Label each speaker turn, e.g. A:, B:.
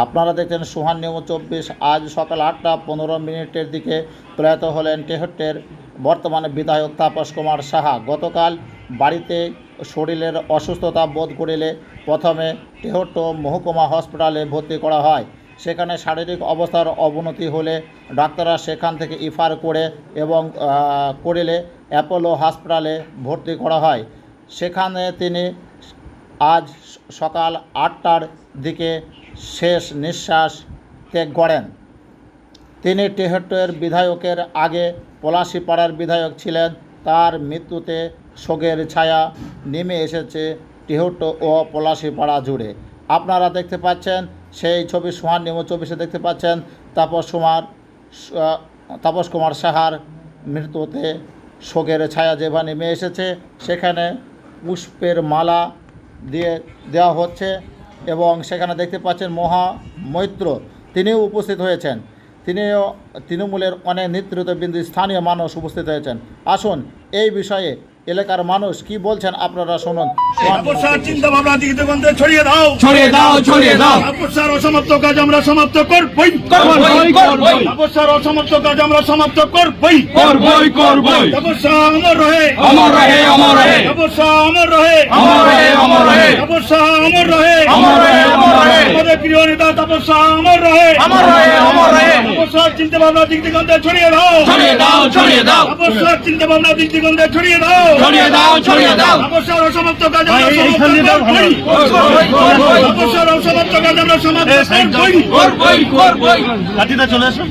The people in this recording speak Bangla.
A: আপনারা দেখছেন সুহান নিয়ম চব্বিশ। আজ সকাল আটটা পনেরো মিনিটের দিকে প্রয়াত হলেন টেহট্টের বর্তমানে বিধায়ক তাপস কুমার সাহা। গতকাল বাড়িতে শরীরের অসুস্থতা বোধ করিলে প্রথমে টেহট্ট মহকুমা হসপিটালে ভর্তি করা হয়। সেখানে শারীরিক অবস্থার অবনতি হলে ডাক্তাররা সেখান থেকে ইফার করে এবং করিলে অ্যাপোলো হাসপাতালে ভর্তি করা হয়। সেখানে তিনি আজ সকাল আটটার দিকে শেষ নিঃশ্বাস ত্যাগ করেন তিনি টেহট্টের বিধায়কের আগে পলাশিপাড়ার বিধায়ক ছিলেন। তার মৃত্যুতে শোকের ছায়া নেমে এসেছে টেহট্ট ও পলাশিপাড়া জুড়ে। আপনারা দেখতে পাচ্ছেন, সেই ছবি সোহান নিম চব্বিশে দেখতে পাচ্ছেন। তাপস কুমার তাপস কুমার সাহার মৃত্যুতে শোকের ছায়া যেভাবে নেমে এসেছে, সেখানে পুষ্পের মালা দিয়ে দেওয়া হচ্ছে। এবং সেখানে দেখতে পাচ্ছেন মহা মৈত্র। তিনিও উপস্থিত হয়েছেন। তিনিও তৃণমূলের অনেক নেতৃত্ববৃন্দ, স্থানীয় মানুষ উপস্থিত হয়েছেন। আসুন এই বিষয়ে এলাকার মানুষ কি বলছেন আপনারা শুনুন।
B: চিন্তা ভাবনা দিকে ছড়িয়ে দাও।
C: ছড়িয়ে দাও ছড়িয়ে দাও।
B: তাপসার অসমাপ্ত কাজ আমরা সমাপ্ত করবই।
C: করবই করবই
B: তাপসার অসমাপ্ত কাজ আমরা সমাপ্ত করবই।
C: করবই করবই।
B: তাপসা অমর রহে।
C: অমর রহে অমর রহে।
B: তাপসা অমর রহে।
C: অমর রহে অমর রহে।
B: তাপসা অমর রহে।
C: অমর রহে অমর রহে।
B: আমাদের প্রিয় নেতা তাপসা অমর রহে
C: অমর রহে।
B: তাপসার চিন্তা ভাবনা দিক দিগন্তে ছড়িয়ে দাও।
C: ছড়িয়ে দাও ছড়িয়ে দাও।
B: তাপসার চিন্তা ভাবনা দিক দিগন্তে ছড়িয়ে দাও।
C: ছড়িয়ে দাও ছড়িয়ে দাও।
B: তাপসার অসমাপ্ত কাজ আমরা সমাপ্ত করি।
C: করবই
B: অসমাপ্ত কাজ আমরা সমাপ্ত করি।
C: করবই করবই
B: লাঠিটা চলে আসো।